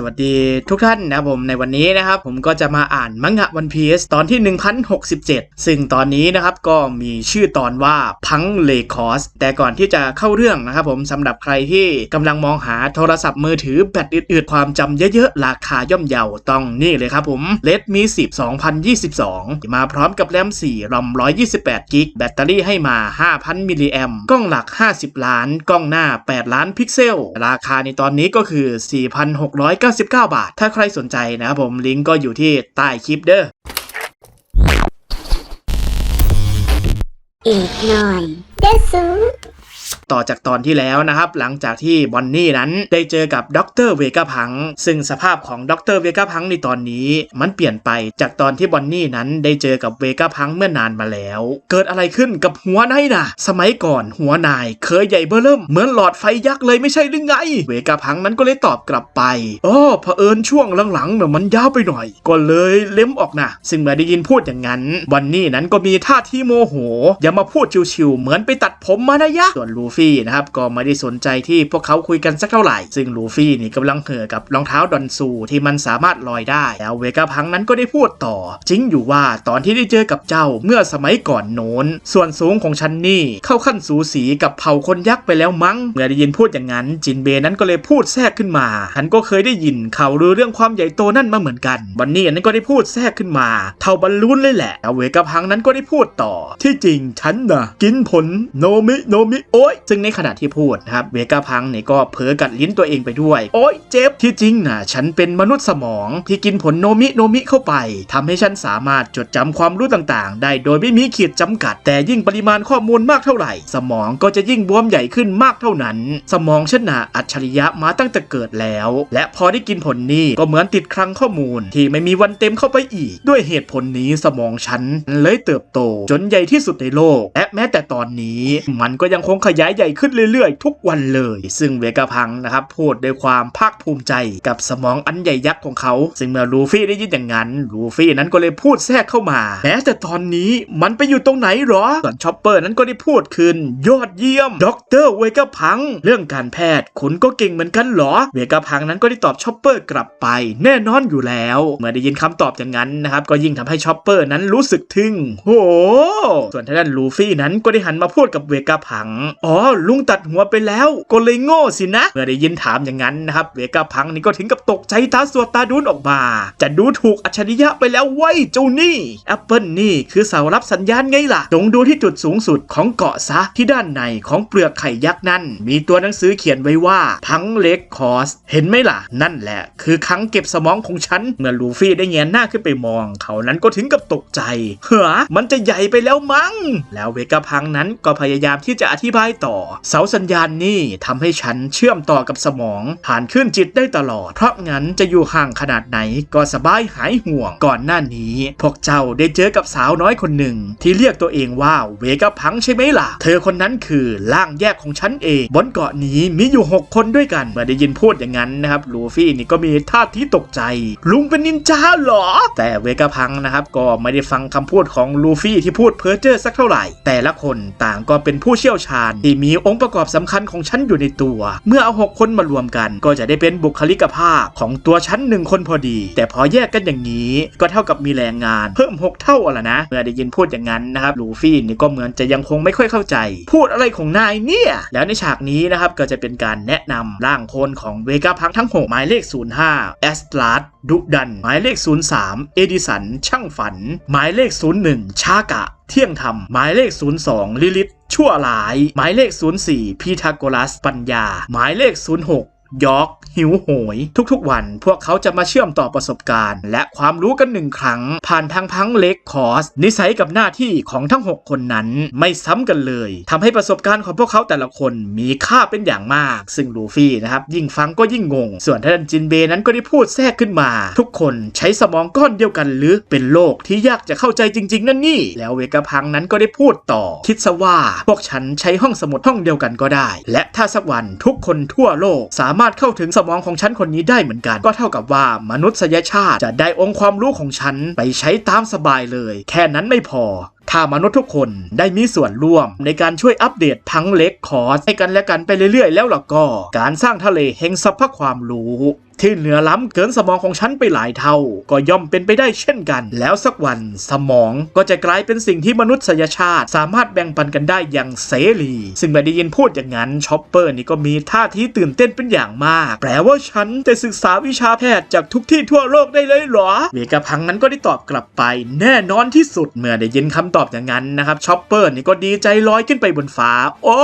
สวัสดีทุกท่านนะครับผมในวันนี้นะครับผมก็จะมาอ่านมังงะวันพีซตอนที่ 1067 ซึ่งตอนนี้นะครับก็มีชื่อตอนว่าพังเลคอสแต่ก่อนที่จะเข้าเรื่องนะครับผมสำหรับใครที่กำลังมองหาโทรศัพท์มือถือแบตอืดๆ ความจำเยอะๆ ราคาย่อมเยาต้องนี่เลยครับผม Redmi 10 2022 มาพร้อมกับแรม 4 รอม 128 กิก แบตเตอรี่ให้มา 5,000 มิลลิแอมกล้องหลัก 50 ล้าน กล้องหน้า 8 ล้านพิกเซล ราคาในตอนนี้ก็คือ4,699 บาท ถ้าใครสนใจนะครับผมลิงก์ก็อยู่ที่ใต้คลิปเด้ออีกหน่อยเดซู ต่อจากตอนที่แล้วนะครับหลังจากที่บอนนี่นั้นได้เจอกับดรเวกาพัง ซึ่งสภาพของดรเวกาพังในตอนนี้มันเปลี่ยนไปจากตอนที่บอนนี่นั้นได้เจอกับเวกาพังเมื่อนานมาแล้ว เกิดอะไรขึ้นกับหัวนายนะสมัยก่อนหัวนายเคยใหญ่เบ้อเริ่มเหมือนหลอดไฟยักษ์เลยไม่ใช่หรือไง เวกาพังนั้นก็เลยตอบกลับไปอ๋อเผอิญช่วงหลังๆเนี่ยมันยาวไปหน่อย ก็เลยเล็มออกนะซึ่งเมื่อได้ยินพูดอย่างนั้นบอนนี่นั้นก็มีท่าทีโมโห อย่ามาพูดชิวๆเหมือนไปตัดผมมานะยะส่วนลูฟนะครับก็ไม่ได้สนใจที่พวกเขาคุยกันสักเท่าไหร่ ซึ่งลูฟี่นี่กำลังเห่อกับรองเท้าดอนซูที่มันสามารถลอยได้ แล้วเวกาพังนั้นก็ได้พูดต่อ จริงอยู่ว่าตอนที่ได้เจอกับเจ้าเมื่อสมัยก่อนโน้น ส่วนสูงของฉันนี่เข้าขั้นสูสีกับเผ่าคนยักษ์ไปแล้วมั้ง เมื่อได้ยินพูดอย่างนั้น จินเบนั้นก็เลยพูดแทรกขึ้นมาฉันก็เคยได้ยินข่าวลือเรื่องความใหญ่โตนั่นมาเหมือนกันบันนี่นั้นก็ได้พูดแทรกขึ้นมา เท่าบอลลูนเลยแหละแล้วเวกาพังนั้นก็ได้พูดต่อ ที่จริงฉันนะกินผลโนมิโนมิโอ้ยซึ่งในขณะที่พูดนะครับเวกาพังเนี่ยก็เผลอกัดลิ้นตัวเองไปด้วย โอ้ยเจ็บที่จริงนะฉันเป็นมนุษย์สมองที่กินผลโนมิโนมิเข้าไปทำให้ฉันสามารถจดจำความรู้ต่างๆ ได้โดยไม่มีขีดจำกัด แต่ยิ่งปริมาณข้อมูลมากเท่าไหร่ สมองก็จะยิ่งบวมใหญ่ขึ้นมากเท่านั้น สมองฉันนะอัจฉริยะมาตั้งแต่เกิดแล้ว และพอได้กินผลนี้ก็เหมือนติดคลังข้อมูล ที่ไม่มีวันเต็มเข้าไปอีก ด้วยเหตุผลนี้สมองฉันเลยเติบโต จนใหญ่ที่สุดในโลกและแม้แต่ตอนนี้ มันก็ยังคงขยายใหญ่ขึ้นเรื่อยๆ ทุกวันเลย ซึ่งเวกาพังนะครับพูดด้วยความภาคภูมิใจกับสมองอันใหญ่ยักษ์ของเขา ซึ่งเมื่อลูฟี่ได้ยินอย่างนั้นลูฟี่นั้นก็เลยพูดแทรกเข้ามาแม้แต่ตอนนี้มันไปอยู่ตรงไหนหรอส่วนชอปเปอร์นั้นก็ได้พูดขึ้น ยอดเยี่ยมด็อกเตอร์เวกาพัง เรื่องการแพทย์คุณก็เก่งเหมือนกันหรอ เวกาพังนั้นก็ได้ตอบชอปเปอร์กลับไป แน่นอนอยู่แล้ว เมื่อได้ยินคำตอบอย่างนั้นนะครับก็ยิ่งทำให้ชอปเปอร์นั้นรู้สึกทึ่งโหส่วนทางด้านลูฟี่นั้นก็ได้หันมาพูดกับเวกาพังอ๋อลุงตัดหัวไปแล้วก็เลยโง่สินะ เมื่อได้ยินถามอย่างนั้นนะครับเวกาพังนี่ก็ถึงกับตกใจตาสวดตาดุนออกมา จะดูถูกอัจฉริยะไปแล้วเว้ยเจ้านี่แอปเปิลนี่คือเสารับสัญญาณไงล่ะ จงดูที่จุดสูงสุดของเกาะซะที่ด้านในของเปลือกไข่ยักษ์นั้นมีตัวหนังสือเขียนไว้ว่าพังเล็กคอส เห็นไหมล่ะ นั่นแหละ คือครั้งเก็บสมองของฉัน เมื่อลูฟี่ได้แงนหน้าขึ้นไปมอง เขานั้นก็ถึงกับตกใจเฮ้อมันจะใหญ่ไปแล้วมั้งแล้วเวกาพังนั้นก็พยายามที่จะอธิบายต่อเสาสัญญาณนี่ทำให้ฉันเชื่อมต่อกับสมองผ่านขึ้นจิตได้ตลอด เพราะงั้นจะอยู่ห่างขนาดไหนก็สบายหายห่วง ก่อนหน้านี้ พวกเจ้าได้เจอกับสาวน้อยคนหนึ่ง ที่เรียกตัวเองว่าเวกาพังใช่ไหมล่ะ เธอคนนั้นคือร่างแยกของฉันเอง บนเกาะนี้มีอยู่ 6 คนด้วยกัน เมื่อได้ยินพูดอย่างนั้นนะครับลูฟี่นี่ก็มีท่าทีตกใจ ลุงเป็นนินจาเหรอ แต่เวกาพังนะครับก็ไม่ได้ฟังคำพูดของลูฟี่ที่พูดเพ้อเจ้อสักเท่าไหร่ แต่ละคนต่างก็เป็นผู้เชี่ยวชาญที่มีองค์ประกอบสำคัญของฉันอยู่ในตัว เมื่อเอาหกคนมารวมกัน ก็จะได้เป็นบุคลิกภาพของตัวฉันหนึ่งคนพอดี แต่พอแยกกันอย่างนี้ ก็เท่ากับมีแรงงานเพิ่ม 6 เท่าอะละนะ เมื่อได้ยินพูดอย่างนั้นนะครับลูฟี่นี่ก็เหมือนจะยังคงไม่ค่อยเข้าใจ พูดอะไรของนายเนี่ย แล้วในฉากนี้นะครับก็จะเป็นการแนะนำร่างโคนของเวกาพังทั้ง 6 หมายเลข 05แอสตลาดดุดัน หมายเลข 03 เอดิสัน ช่างฝัน หมายเลข 01 ชากะ เที่ยงธรรม หมายเลข 02 ลิลิตชั่วหลาย หมายเลข 04 พีทาโกรัส ปัญญา หมายเลข 06 ยอกหิวโหย ทุกๆวันพวกเขาจะมาเชื่อมต่อประสบการณ์ และความรู้กันหนึ่งครั้ง ผ่านทางพังเล็กคอร์สนิสัยกับหน้าที่ของทั้ง 6 คนนั้นไม่ซ้ำกันเลยทำให้ประสบการณ์ของพวกเขาแต่ละคนมีค่าเป็นอย่างมาก ซึ่งลูฟี่นะครับ ยิ่งฟังก็ยิ่งงง ส่วนท่านจินเบนั้นก็ได้พูดแทรกขึ้นมา ทุกคนใช้สมองก้อนเดียวกันหรือเป็นโลกที่ยากจะเข้าใจจริง ๆ นั่นนี่ แล้วเวกาพังนั้นก็ได้พูดต่อ คิดซะว่าพวกฉันใช้ห้องสมุดห้องเดียวกันก็ได้ และถ้าสักวันทุกคนทั่วโลกสามามารถเข้าถึงสมองของฉันคนนี้ได้เหมือนกัน ก็เท่ากับว่ามนุษยชาติจะได้องค์ความรู้ของฉันไปใช้ตามสบายเลย แค่นั้นไม่พอถ้ามนุษย์ทุกคนได้มีส่วนร่วมในการช่วยอัปเดตพังเล็กคอร์สให้กันและกันไปเรื่อยๆ แล้วล่ะก็ การสร้างทะเลแห่งสรรพความรู้ ที่เหนือล้ำเกินสมองของฉันไปหลายเท่า ก็ย่อมเป็นไปได้เช่นกัน แล้วสักวันสมองก็จะกลายเป็นสิ่งที่มนุษยชาติ สามารถแบ่งปันกันได้อย่างเสรี ซึ่งเมื่อได้ยินพูดอย่างนั้นชอปเปอร์นี่ก็มีท่าทีตื่นเต้นเป็นอย่างมาก แปลว่าฉันจะศึกษาวิชาแพทย์จากทุกที่ทั่วโลกได้เลยเหรอเวกาพังนั้นก็ได้ตอบกลับไป แน่นอนที่สุดเมื่อได้ยินคำตอบอย่างนั้นนะครับชอปเปอร์นี่ก็ดีใจลอยขึ้นไปบนฟ้า โอ้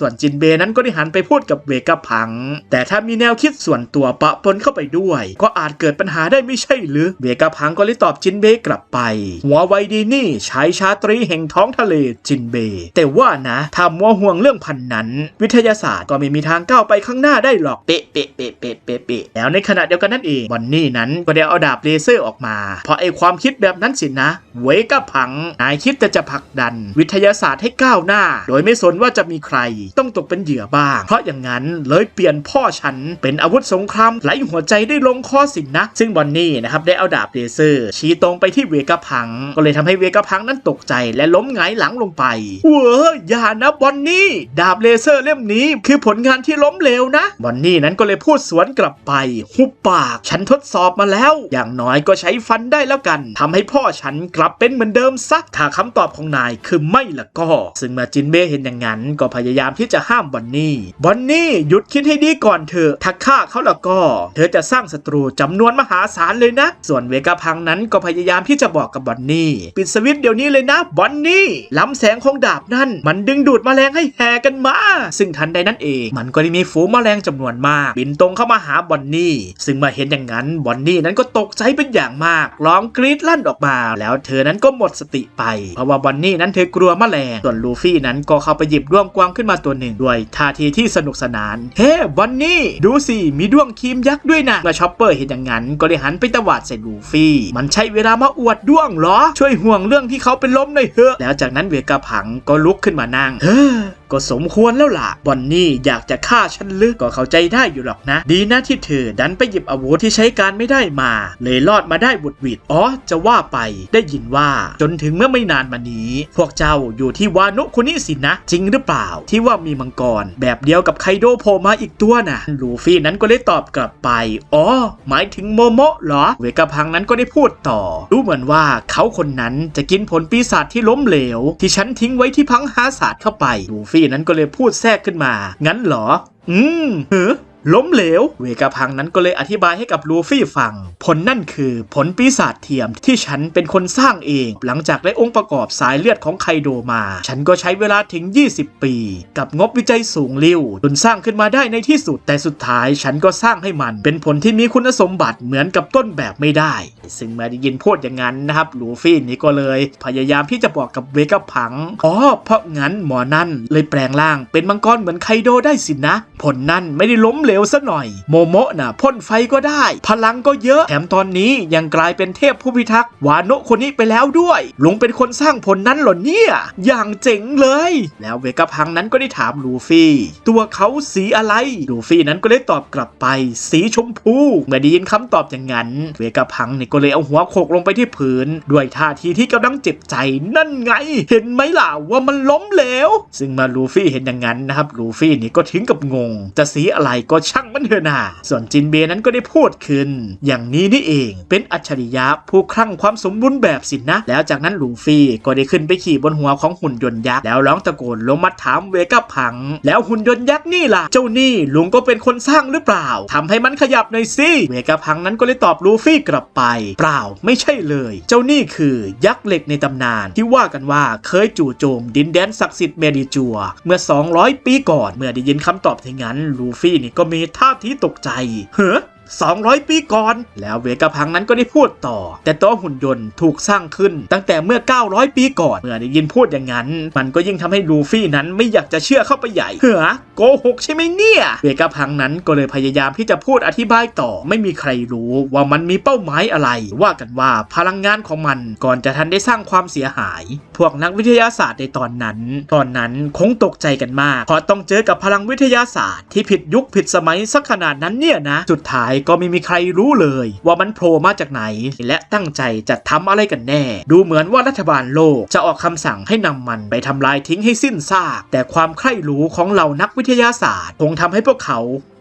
ส่วนจินเบนั้นก็ได้หันไปพูดกับเวกาพัง แต่ถ้ามีแนวคิดส่วนตัวปะปนเข้าไปด้วย ก็อาจเกิดปัญหาได้ไม่ใช่หรือ เวกาพังก็เลยตอบจินเบกลับไป หัวไวดีนี่ชายชาตรีแห่งท้องทะเลจินเบ แต่ว่านะถ้ามัวห่วงเรื่องพันนั้น วิทยาศาสตร์ก็ไม่มีทางก้าวไปข้างหน้าได้หรอกเป๊ะเป๊ะเป๊ะเป๊ะเป๊ะเปะแล้วในขณะเดียวกันนั่นเองบอนนี่นั้นก็ได้เอาดาบเลเซอร์ออกมา เพราะไอความคิดแบบนั้นสินะ เวกาพังนายคิดแต่จะผลักดัน วิทยาศาสตร์ให้ก้าวหน้า โดยไม่สนว่าจะมีใครต้องตกเป็นเหยื่อบ้าง เพราะอย่างนั้นเลยเปลี่ยนพ่อฉันเป็นอาวุธสงครามไหลหัวใจได้ลงคอสินนะ ซึ่งบอนนี่นะครับได้เอาดาบเลเซอร์ ชี้ตรงไปที่เวกาพัง ก็เลยทำให้เวกาพังนั้นตกใจและล้มหงายหลังลงไปเว้ออย่านะบอนนี่ดาบเลเซอร์เล่มนี้คือผลงานที่ล้มเหลวนะบอนนี่นั้นก็เลยพูดสวนกลับไป หุบปาก ฉันทดสอบมาแล้ว อย่างน้อยก็ใช้ฟันได้แล้วกันทำให้พ่อฉันกลับเป็นเหมือนเดิมซักถ้าคำตอบของนายคือไม่ละก็ ซึ่งมื่อจินเบ้เห็นอย่างนั้นก็พยายามที่จะห้ามบอนนี่บอนนี่หยุดคิดให้ดีก่อนเถอะถ้าฆ่าเขาแล้วก็ เธอจะสร้างศัตรูจำนวนมหาศาลเลยนะ ส่วนเวกาพังนั้นก็พยายามที่จะบอกกับบอนนี่ปิดสวิตช์เดี๋ยวนี้เลยนะบอนนี่ล้ำแสงของดาบนั่น มันดึงดูดแมลงให้แห่กันมา ซึ่งทันใดนั้นเอง มันก็ได้มีฝูงแมลงจำนวนมาก บินตรงเข้ามาหาบอนนี่ ซึ่งเมาเห็นอย่างนั้นบอนนี่นั้นก็ตกใจเป็นอย่างมากร้องกรีดลั่นออกมา แล้วเธอนั้นก็หมดสติไป เพราะว่าบอนนี่นั้นเธอกลัวแมลง ส่วนลูฟี่นั้นก็เข้าไปหยิบด้วงกวางขึ้นมาตัวหนึ่งด้วยท่าทีที่สนุกสนาน เฮ้วันนี้ดูสิมีด้วงครีมยักษ์ด้วยนะเมื่อชอปเปอร์เห็นอย่างนั้น ก็เลยหันไปตวาดใส่ลูฟี่ มันใช่เวลามาอวดด้วงเหรอ ช่วยห่วงเรื่องที่เขาเป็นล้มหน่อยเถอะแล้วจากนั้นเวกาผังก็ลุกขึ้นมานั่งเฮ้อก็สมควรแล้วล่ะบอนนี่อยากจะฆ่าฉันลึกก็เข้าใจได้อยู่หรอกนะ ดีนะที่เธอดันไปหยิบอาวุธที่ใช้การไม่ได้มา เลยรอดมาได้บุดวิดอ๋อจะว่าไปได้ยินว่าจนถึงเมื่อไม่นานมานี้ พวกเจ้าอยู่ที่วานุคุนิสินะ จริงหรือเปล่า ที่ว่ามีมังกร แบบเดียวกับไคโดโผล่มาอีกตัวน่ะลูฟี่นั้นก็เลยตอบกลับไปอ๋อหมายถึงโมโมะเหรอ เวกาพังนั้นก็ได้พูดต่อรู้เหมือนว่าเขาคนนั้นจะกินผลปีศาจที่ล้มเหลว ที่ฉันทิ้งไว้ที่พังหาศาสตร์เข้าไปลูฟี่นั้นก็เลยพูดแทรกขึ้นมา งั้นเหรอ อืมเฮ้อ ล้มเหลว เวกาพังนั้นก็เลยอธิบายให้กับลูฟี่ฟัง ผลนั่นคือผลปีศาจเทียมที่ฉันเป็นคนสร้างเอง หลังจากได้องค์ประกอบสายเลือดของไคโดมา ฉันก็ใช้เวลาถึง 20 ปี กับงบวิจัยสูงลิ่วจนสร้างขึ้นมาได้ในที่สุด แต่สุดท้ายฉันก็สร้างให้มันเป็นผลที่มีคุณสมบัติเหมือนกับต้นแบบไม่ได้ ซึ่งเมื่อได้ยินพูดอย่างนั้นนะครับลูฟี่นี่ก็เลย พยายามที่จะบอกกับเวกาพังอ๋อเพราะงั้นหมอนั่นเลยแปลงร่างเป็นมังกรเหมือนไคโดได้สินะ ผลนั่นไม่ได้ล้มเหลวซะหน่อย โมโมะน่ะพ่นไฟก็ได้ พลังก็เยอะแถมตอนนี้ยังกลายเป็นเทพผู้พิทักษ์วาโนะคนนี้ไปแล้วด้วย ลุงเป็นคนสร้างผลนั้นหรอเนี่ย อย่างเจ๋งเลย แล้วเวกาพังนั้นก็ได้ถามลูฟี่ ตัวเขาสีอะไรลูฟี่นั้นก็เลยตอบกลับไป สีชมพูเมื่อได้ยินคำตอบอย่างนั้น เวกาพังนี่ก็เลยเอาหัวโขกลงไปที่พื้น ด้วยท่าทีที่กำลังเจ็บใจนั่นไง เห็นไหมล่ะว่ามันล้มเหลวซึ่งมาลูฟี่เห็นอย่างนั้นนะครับลูฟี่นี่ก็ถึงกับงง จะสีอะไรก็ช่างมันเถอะนะส่วนจินเบนั้นก็ได้พูดขึ้น อย่างนี้นี่เอง เป็นอัจฉริยะผู้คลั่งความสมบูรณ์แบบสินนะ แล้วจากนั้นลูฟี่ก็ได้ขึ้นไปขี่บนหัวของหุ่นยนต์ยักษ์แล้วร้องตะโกนลงมาถามเวก้าพัง แล้วหุ่นยนต์ยักษ์นี่ล่ะ เจ้านี่ลุงก็เป็นคนสร้างหรือเปล่าทำให้มันขยับหน่อยสิเวก้าพังนั้นก็เลยตอบลูฟี่กลับไป เปล่าไม่ใช่เลย เจ้านี่คือยักษ์เหล็กในตำนาน ที่ว่ากันว่าเคยจู่โจม ดินแดนศักดิ์สิทธิ์เมดิจัว เมื่อ 200 ปีก่อนเมื่อได้ยินคำตอบที่งั้นลูฟี่นี่ก็มีท่าทีตกใจ เฮ้อ 200 ปีก่อน แล้วเวกาพังนั้นก็ได้พูดต่อ แต่ตัวหุ่นยนต์ถูกสร้างขึ้นตั้งแต่เมื่อ 900 ปีก่อน เมื่อได้ยินพูดอย่างนั้น มันก็ยิ่งทำให้ลูฟี่นั้นไม่อยากจะเชื่อเข้าไปใหญ่เฮ้อโกหกใช่ไหมเนี่ย เวกาพังนั้นก็เลยพยายามที่จะพูดอธิบายต่อ ไม่มีใครรู้ว่ามันมีเป้าหมายอะไร ว่ากันว่าพลังงานของมันก่อนจะทันได้สร้างความเสียหาย พวกนักวิทยาศาสตร์ในตอนนั้น ตอนนั้นคงตกใจกันมากเพราะต้องเจอกับพลังวิทยาศาสตร์ที่ผิดยุคผิดสมัยสักขนาดนั้นเนี่ยนะ สุดท้ายก็ไม่มีใครรู้เลย ว่ามันโผล่มาจากไหน และตั้งใจจะทำอะไรกันแน่ ดูเหมือนว่ารัฐบาลโลกจะออกคำสั่งให้นำมันไปทำลายทิ้งให้สิ้นซาก แต่ความใคร่รู้ของเหล่านักวิทยาศาสตร์คงทำให้พวกเขา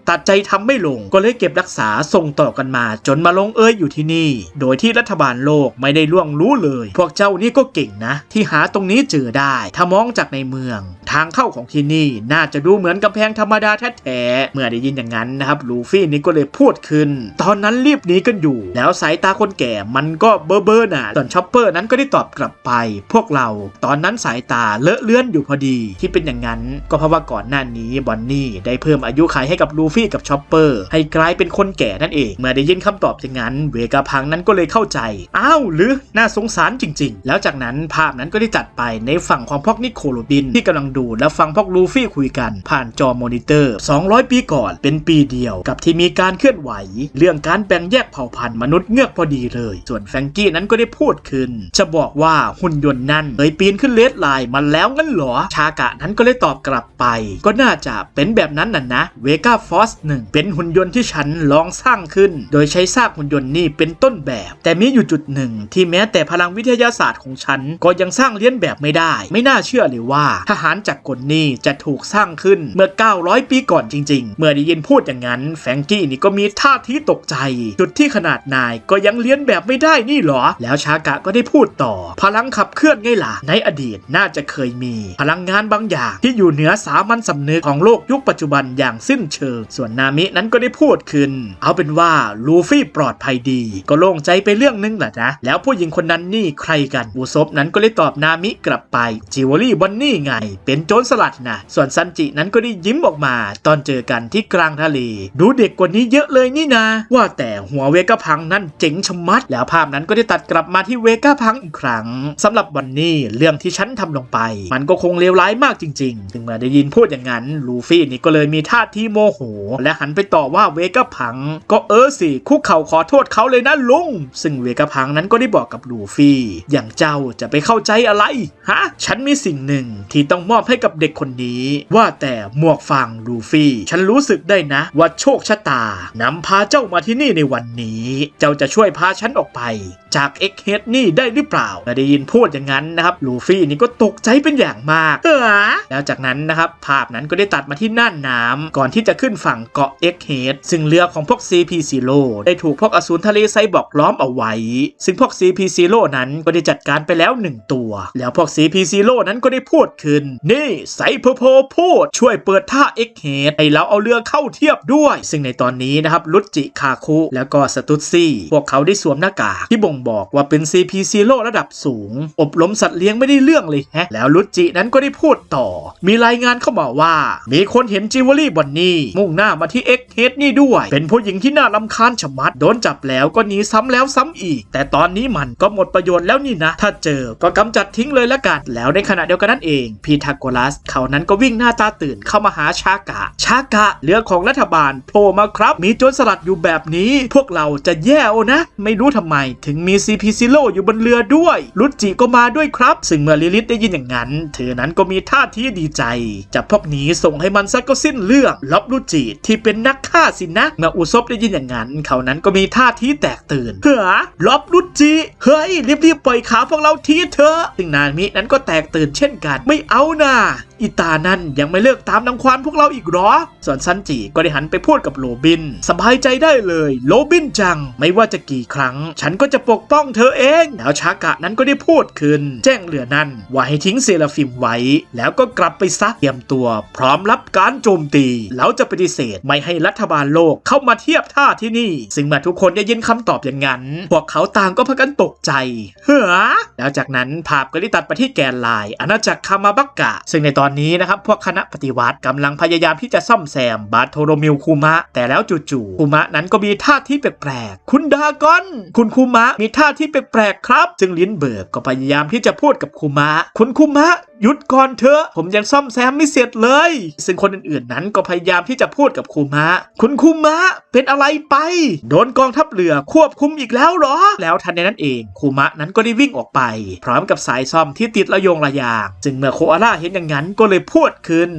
ตัดใจทำไม่ลงก็เลยเก็บรักษาส่งต่อกันมา จนมาลงเอยอยู่ที่นี่ โดยที่รัฐบาลโลกไม่ได้ล่วงรู้เลย พวกเจ้านี่ก็เก่งนะ ที่หาตรงนี้เจอได้ ถ้ามองจากในเมือง ทางเข้าของที่นี่น่าจะดูเหมือนกำแพงธรรมดาแท้ๆเมื่อได้ยินอย่างนั้นนะครับลูฟี่นี่ก็เลยพูดขึ้น ตอนนั้นรีบหนีกันอยู่ แล้วสายตาคนแก่มันก็เบอร์เบอร์น่ะส่วนชอปเปอร์นั้นก็ได้ตอบกลับไป พวกเราตอนนั้นสายตาเลอะเลือนอยู่พอดี ที่เป็นอย่างนั้น ก็เพราะว่าก่อนหน้านี้บอนนี่ได้เพิ่มอายุขัยให้กับลูฟี่กับชอปเปอร์ให้กลายเป็นคนแก่นั่นเอง เมื่อได้ยินคำตอบอย่างนั้น เวกาพังนั้นก็เลยเข้าใจ อ้าวหรือน่าสงสารจริง ๆ แล้วจากนั้นภาพนั้นก็ได้ตัดไปในฝั่งของพวกนิโคโรบิน ที่กำลังดูและฟังพวกลูฟี่คุยกัน ผ่านจอมอนิเตอร์ 200 ปีก่อนเป็นปีเดียวกับที่มีการเคลื่อนไหว เรื่องการแบ่งแยกเผ่าพันธุ์มนุษย์เงือกพอดีเลย ส่วนแฟรงกี้นั้นก็ได้พูดขึ้น จะบอกว่าหุ่นยนต์นั่นเคยปีนขึ้นเลดไลน์มาแล้วงั้นหรอ ชากะนั้นก็เลยตอบกลับไป ก็น่าจะเป็นแบบนั้นน่ะนะ เวกาฟอสหนึ่งเป็นหุ่นยนต์ที่ฉันลองสร้างขึ้น โดยใช้ซากหุ่นยนต์นี่เป็นต้นแบบ แต่มีอยู่จุดหนึ่ง ที่แม้แต่พลังวิทยาศาสตร์ของฉัน ก็ยังสร้างเลียนแบบไม่ได้ ไม่น่าเชื่อเลยว่า ทหารจากกลนี่จะถูกสร้างขึ้นเมื่อ 900 ปีก่อนจริง ๆ เมื่อได้ยินพูดอย่างนั้น แฟรงกี้นี่ก็มีท่าทีตกใจ จุดที่ขนาดนายก็ยังเลียนแบบไม่ได้นี่หรอ แล้วชากะก็ได้พูดต่อ พลังขับเคลื่อนไงล่ะในอดีตน่าจะเคยมี พลังงานบางอย่างที่อยู่เหนือสามัญสำนึกของโลกยุคปัจจุบันอย่างสิ้นเชิงส่วนนามินั้นก็ได้พูดขึ้น เอาเป็นว่าลูฟี่ปลอดภัยดี ก็โล่งใจไปเรื่องนึงแหละนะ แล้วผู้หญิงคนนั้นนี่ใครกันอุซบนั้นก็เลยตอบนามิกลับไปจิวเวลรี่บอนนี่ไง เป็นโจรสลัดนะส่วนซันจินั้นก็ได้ยิ้มออกมา ตอนเจอกันที่กลางทะเล ดูเด็กกว่านี้เยอะเลยนี่นะ ว่าแต่หัวเวก้าพังนั้นเจ๋งชะมัด แล้วภาพนั้นก็ได้ตัดกลับมาที่เวก้าพังอีกครั้งสำหรับวันนี้เรื่องที่ฉันทำลงไป มันก็คงเลวร้ายมากจริง ๆ ถึงมาได้ยินพูดอย่างนั้นลูฟี่นี่ก็เลยมีท่าทีโมโหและหันไปต่อว่าเวก้าพัง ก็เออสิคุกเข่าขอโทษเขาเลยนะลุง ซึ่งเวก้าพังนั้นก็ได้บอกกับลูฟี่ อย่างเจ้าจะไปเข้าใจอะไรฮะฉันมีสิ่งหนึ่งที่ต้องมอบให้กับเด็กคนนี้ ว่าแต่หมวกฟางลูฟี่ ฉันรู้สึกได้นะ ว่าโชคชะตานำพาเจ้ามาที่นี่ในวันนี้ เจ้าจะช่วยพาฉันออกไป จากเอ็กเฮดนี่ได้หรือเปล่าเมื่อได้ยินพูดอย่างนั้นนะครับลูฟี่นี่ก็ตกใจเป็นอย่างมากเออแล้วจากนั้นนะครับภาพนั้นก็ได้ตัดมาที่น่านน้ำก่อนที่จะขึ้นฝั่งเกาะเอ็กเฮดซึ่งเรือของพวก CP Zero ได้ถูกพวกอสูรทะเลไซบอร์กล้อมเอาไว้ ซึ่งพวก CP Zero นั้นก็ได้จัดการไปแล้วหนึ่งตัว แล้วพวก CP Zero นั้นก็ได้พูดขึ้น นี่ไซเพอร์โพพูดช่วยเปิดท่าเอ็กเฮดให้เราเอาเรือเข้าเทียบด้วย ซึ่งในตอนนี้นะครับลุจิคาคุแล้วก็สตุตซี่พวกเขาได้สวมหน้ากากที่บ่งบอกว่าเป็น CP Zero ระดับสูง อบรมสัตว์เลี้ยงไม่ได้เรื่องเลยแฮะ แล้วลุจินั้นก็ได้พูดต่อ มีรายงานเข้ามาว่า มีคนเห็นจิวเวลรี่บอนนี่มุ่งหน้ามาที่เอ็กเฮดนี่ด้วย เป็นผู้หญิงที่น่ารำคาญชะมัด โดนจับแล้วก็หนีซ้ำแล้วซ้ำอีก แต่ตอนนี้มันก็หมดประโยชน์แล้วนี่นะ ถ้าเจอก็กำจัดทิ้งเลยละกัน แล้วในขณะเดียวกันนั่นเองพีทาโกรัสเขานั้นก็วิ่งหน้าตาตื่นเข้ามาหาชากะ ชากะเรือของรัฐบาลโผล่มาครับ มีโจรสลัดอยู่แบบนี้ พวกเราจะแย่เอนะ ไม่รู้ทำไมถึงมีีซีพีซิโลอยู่บนเรือด้วย ลุจิก็มาด้วยครับ ซึ่งเมื่อลิลิตได้ยินอย่างนั้น เธอนั้นก็มีท่าทีดีใจ จับพวกนี้ส่งให้มันซะก็สิ้นเรื่องล็อบลุจิที่เป็นนักฆ่าสินะเมื่ออุซบได้ยินอย่างนั้น เขานั้นก็มีท่าทีแตกตื่นเฮ้อล็อบลุจิเฮ้ยรีบๆปล่อยขาพวกเราทีเถอะซึ่งนานมินั้นก็แตกตื่นเช่นกัน ไม่เอานะ อีตานั่นยังไม่เลิกตามนังควานพวกเราอีกหรอ ส่วนซันจิก็ได้หันไปพูดกับโรบิน สบายใจได้เลย โรบินจัง ไม่ว่าจะกี่ครั้ง ฉันก็จะปกป้องเธอเอง แล้วชากะนั้นก็ได้พูดขึ้น แจ้งเหลือนั่นว่าให้ทิ้งเซราฟิมไว้ แล้วก็กลับไปซักเตรียมตัว พร้อมรับการโจมตี แล้วจะปฏิเสธไม่ให้รัฐบาลโลกเข้ามาเทียบท่าที่นี่ ซึ่งเมื่อทุกคนได้ยินคำตอบอย่างนั้น พวกเขาต่างก็พากันตกใจ เฮ้อแล้วจากนั้นภาพก็ได้ตัดไปที่แกนไลน์อาณาจักรคามาบักกะ ซึ่งในตอนนี้นะครับพวกคณะปฏิวัติกำลังพยายามที่จะซ่อมแซมบาโทโรมิลคูมะ แต่แล้วจู่ๆคูมะนั้นก็มีท่าที่แปลกๆคุณดากอน คุณคูมะมีท่าที่แปลกๆครับซึ่งลินเบิร์กก็พยายามที่จะพูดกับคูมะ คุณคูมะหยุดก่อนเถอะ ผมยังซ่อมแซมไม่เสร็จเลย ซึ่งคนอื่นๆนั้นก็พยายามที่จะพูดกับคูมะ คุณคูมะเป็นอะไรไป โดนกองทัพเรือควบคุมอีกแล้วหรอ แล้วทันในนั้นเองคูมะนั้นก็ได้วิ่งออกไป พร้อมกับสายซ่อมที่ติดระยงระยางซึ่งเมื่อโคอาล่าเห็นอย่างนั้นก็ก็เลยพูดขึ้น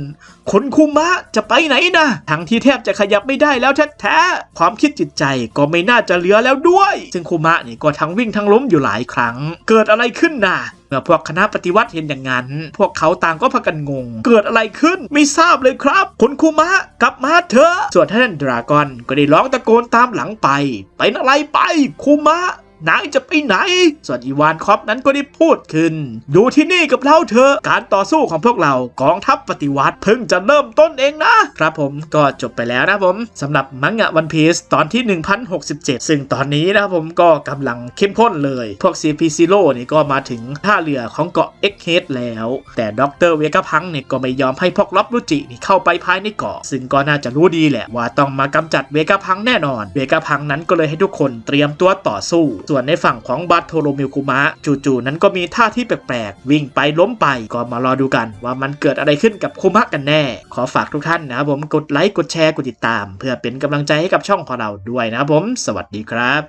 คุณคุมะจะไปไหนนะทั้งที่แทบจะขยับไม่ได้แล้วแท้ๆความคิดจิตใจก็ไม่น่าจะเหลือแล้วด้วย ซึ่งคุมะนี่ก็ทั้งวิ่งทั้งล้มอยู่หลายครั้ง เกิดอะไรขึ้นนะเมื่อพวกคณะปฏิวัติเห็นอย่างนั้น พวกเขาต่างก็พากันงง เกิดอะไรขึ้นไม่ทราบเลยครับคุณคุมะกลับมาเถอะส่วนท่านดราก้อนก็ได้ร้องตะโกนตามหลังไป ไปอะไรไปคุมะ นายจะไปไหน ส่วนอีวานคอปนั้นก็ได้พูดขึ้นอยู่ที่นี่กับเราเถอะ การต่อสู้ของพวกเรา กองทัพปฏิวัติเพิ่งจะเริ่มต้นเองนะ ครับผมก็จบไปแล้วนะผมสำหรับมังงะวันพีซตอนที่ 1067 ซึ่งตอนนี้นะครับผมก็กำลังเข้มข้นเลย พวก CP Zero นี่ก็มาถึงท่าเรือของเกาะ X h e a d แล้ว แต่ด็อกเตอร์เวกาพังเนี่ยก็ไม่ยอมให้พวกล็อบรุจินี่เข้าไปภายในเกาะ ซึ่งก็น่าจะรู้ดีแหละว่าต้องมากำจัดเวกาพังแน่นอน เวกาพังนั้นก็เลยให้ทุกคนเตรียมตัวต่อสู้ส่วนในฝั่งของบัตโทโรมิวคุมะจู่ๆนั้นก็มีท่าที่แปลกๆวิ่งไปล้มไปก็มารอดูกันว่ามันเกิดอะไรขึ้นกับคุมะกันแน่ ขอฝากทุกท่านนะครับผมกดไลค์กดแชร์กดติดตาม เพื่อเป็นกำลังใจให้กับช่องของเราด้วยนะครับผม สวัสดีครับ